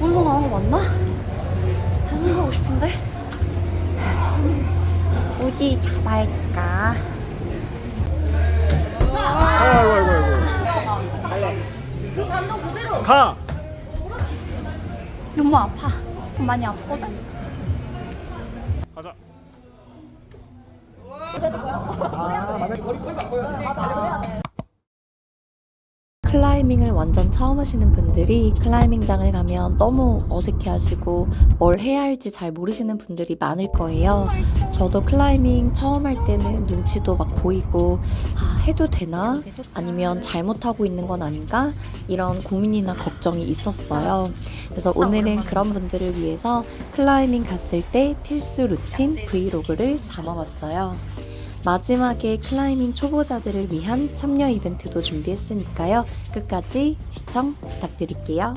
운동 가는 거 맞나? 운동 가고 싶은데? 어디 잡아야겠까? 아이고 아이고 아이고 그 반동 그대로. 가! 너무 아파. 좀 많이 아프거든. 가자 클라이밍을 완전 처음 하시는 분들이 클라이밍장을 가면 너무 어색해 하시고 뭘 해야 할지 잘 모르시는 분들이 많을 거예요. 저도 클라이밍 처음 할 때는 눈치도 막 보이고, 아, 해도 되나? 아니면 잘못하고 있는 건 아닌가? 이런 고민이나 걱정이 있었어요. 그래서 오늘은 그런 분들을 위해서 클라이밍 갔을 때 필수 루틴 브이로그를 담아봤어요. 마지막에 클라이밍 초보자들을 위한 참여 이벤트도 준비했으니까요. 끝까지 시청 부탁드릴게요.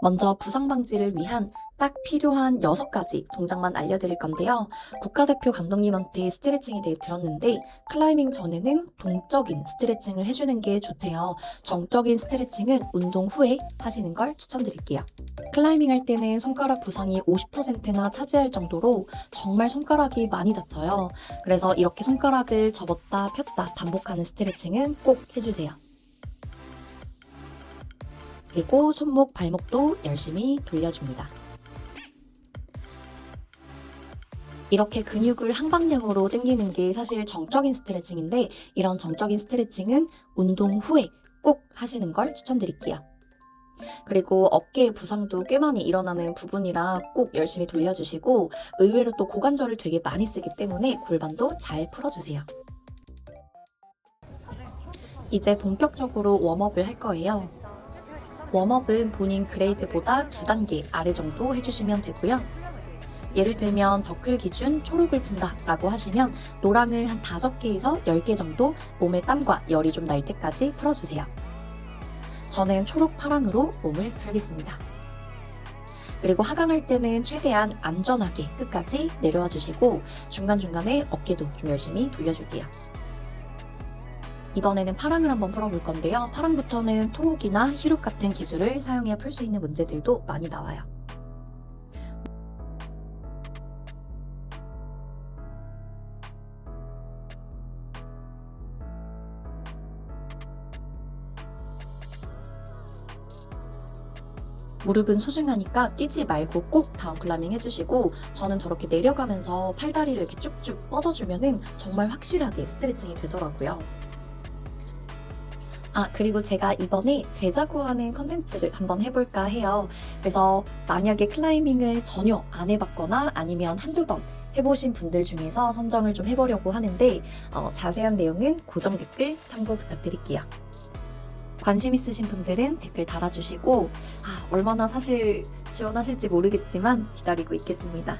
먼저 부상 방지를 위한 딱 필요한 6가지 동작만 알려드릴 건데요. 국가대표 감독님한테 스트레칭에 대해 들었는데 클라이밍 전에는 동적인 스트레칭을 해주는 게 좋대요. 정적인 스트레칭은 운동 후에 하시는 걸 추천드릴게요. 클라이밍 할 때는 손가락 부상이 50%나 차지할 정도로 정말 손가락이 많이 다쳐요. 그래서 이렇게 손가락을 접었다 폈다 반복하는 스트레칭은 꼭 해주세요. 그리고 손목, 발목도 열심히 돌려줍니다. 이렇게 근육을 항방향으로 당기는 게 사실 정적인 스트레칭인데 이런 정적인 스트레칭은 운동 후에 꼭 하시는 걸 추천드릴게요. 그리고 어깨 부상도 꽤 많이 일어나는 부분이라 꼭 열심히 돌려주시고 의외로 또 고관절을 되게 많이 쓰기 때문에 골반도 잘 풀어주세요. 이제 본격적으로 웜업을 할 거예요. 웜업은 본인 그레이드보다 두 단계 아래 정도 해주시면 되고요. 예를 들면 더클 기준 초록을 푼다 라고 하시면 노랑을 한 5개에서 10개 정도 몸에 땀과 열이 좀 날 때까지 풀어주세요. 저는 초록 파랑으로 몸을 풀겠습니다. 그리고 하강할 때는 최대한 안전하게 끝까지 내려와 주시고 중간중간에 어깨도 좀 열심히 돌려줄게요. 이번에는 파랑을 한번 풀어볼 건데요. 파랑부터는 토욱이나 히룹 같은 기술을 사용해 풀 수 있는 문제들도 많이 나와요. 무릎은 소중하니까 뛰지 말고 꼭 다운 클라밍 해주시고 저는 저렇게 내려가면서 팔다리를 이렇게 쭉쭉 뻗어주면은 정말 확실하게 스트레칭이 되더라고요. 아, 그리고 제가 이번에 제자 구하는 컨텐츠를 한번 해볼까 해요. 그래서 만약에 클라이밍을 전혀 안 해봤거나 아니면 한두 번 해보신 분들 중에서 선정을 좀 해보려고 하는데 어, 자세한 내용은 고정 댓글 참고 부탁드릴게요. 관심 있으신 분들은 댓글 달아주시고 아, 얼마나 사실 지원하실지 모르겠지만 기다리고 있겠습니다.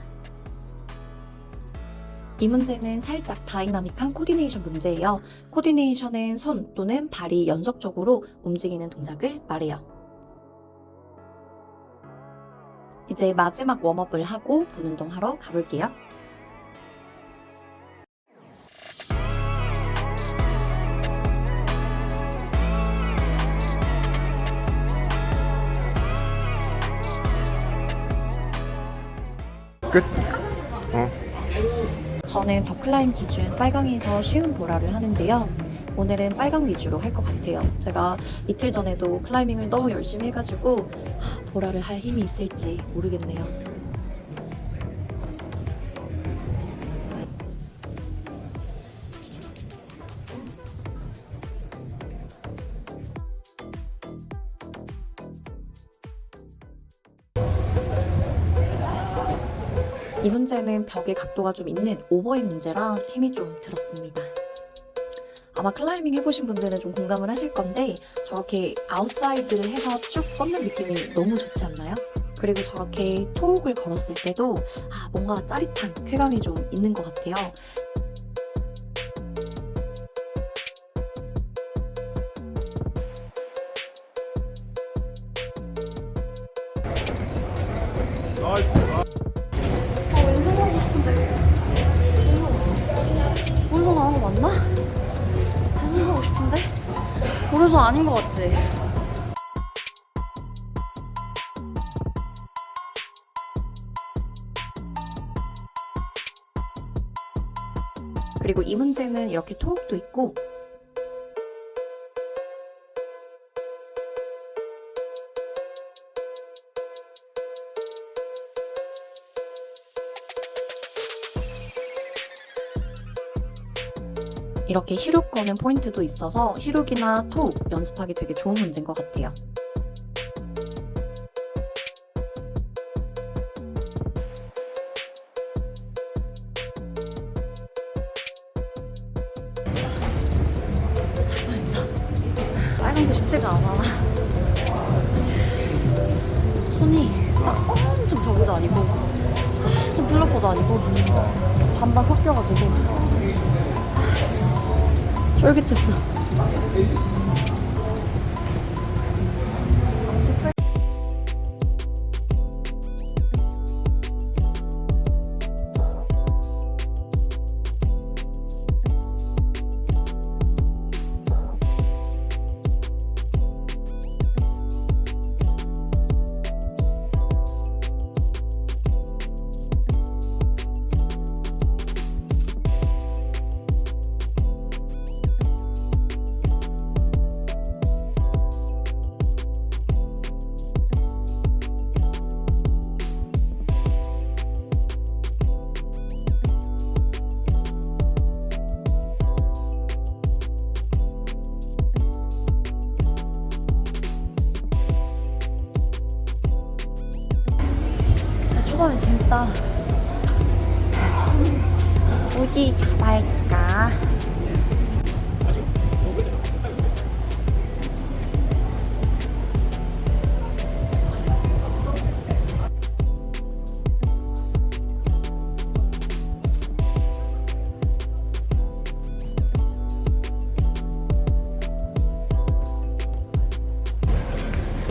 이 문제는 살짝 다이나믹한 코디네이션 문제예요. 코디네이션은 손 또는 발이 연속적으로 움직이는 동작을 말해요. 이제 마지막 웜업을 하고 본 운동 하러 가볼게요. 끝 어. 저는 더클라임 기준 빨강에서 쉬운 보라를 하는데요. 오늘은 빨강 위주로 할 것 같아요. 제가 이틀 전에도 클라이밍을 너무 열심히 해가지고 하, 보라를 할 힘이 있을지 모르겠네요. 이 문제는 벽의 각도가 좀 있는 오버행 문제라 힘이 좀 들었습니다. 아마 클라이밍 해보신 분들은 좀 공감을 하실 건데 저렇게 아웃사이드를 해서 쭉 뻗는 느낌이 너무 좋지 않나요? 그리고 저렇게 토옥을 걸었을 때도 아, 뭔가 짜릿한 쾌감이 좀 있는 것 같아요. 나이스 맞나? 배송 가고 싶은데? 오래서 아닌 것 같지? 그리고 이 문제는 이렇게 토익도 있고 이렇게 히룹 거는 포인트도 있어서 히룹이나 토욱 연습하기 되게 좋은 문제인 것 같아요. 아니고 엄청 블러퍼도 아니고 반반 섞여가지고 아, 쫄깃했어. 초반에 재밌다. 어디 잡아야겠다.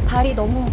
발이 너무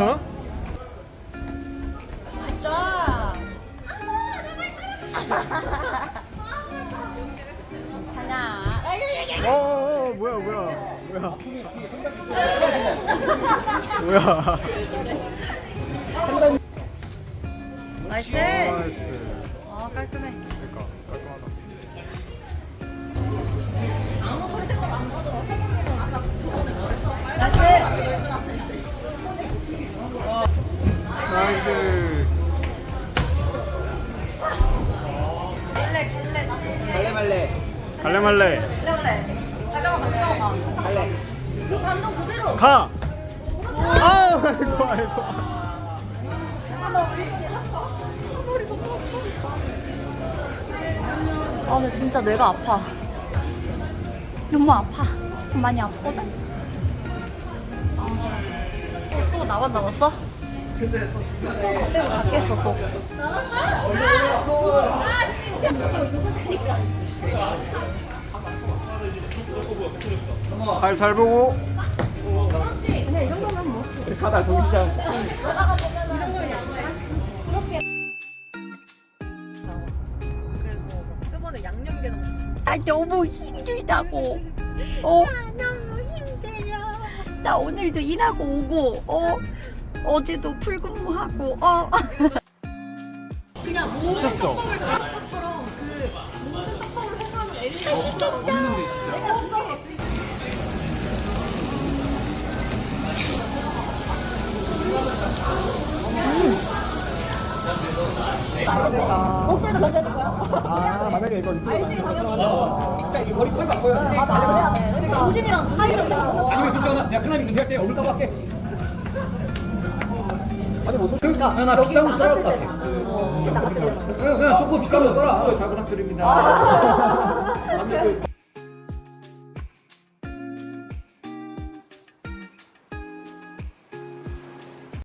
아이고. 괜찮아? 어, 어, 어 뭐야 뭐야 뭐야 뭐야 나이스. 나이스 아 깔끔해. 그러니까 깔끔하다 나이스 갈래 말래 갈래 말래 갈래 가 아우 아이고 아이고 아 근데 진짜 뇌가 아파. 너무 아파. 많이 아프거든. 아, 저- 또 나만 남았어? 근데 또 받겠어 또. 발잘 보고 가다 정시장 그래서 저번에 양념게장 진짜 너무 힘들다고. 어? 너무 힘들어. 나 오늘도 일하고 오고, 어? 어제도 풀근무하고, 어? 미쳤어. 목소리도 먼저 해줄 거야? 아 만약에 이거 유튜브 머리 털 바꿔요. 맞아, 그래야 돼. 우진이랑 우진이랑 아니면 진짜 내가 클라이밍 은퇴할 때 얼굴 까고 할게 아니 뭐 솔직히 그러니까 그냥 나 비싼 거 써야 할 것 같아. 그냥, 그냥 비싼 거 써라. 아, 잘부탁드립니다.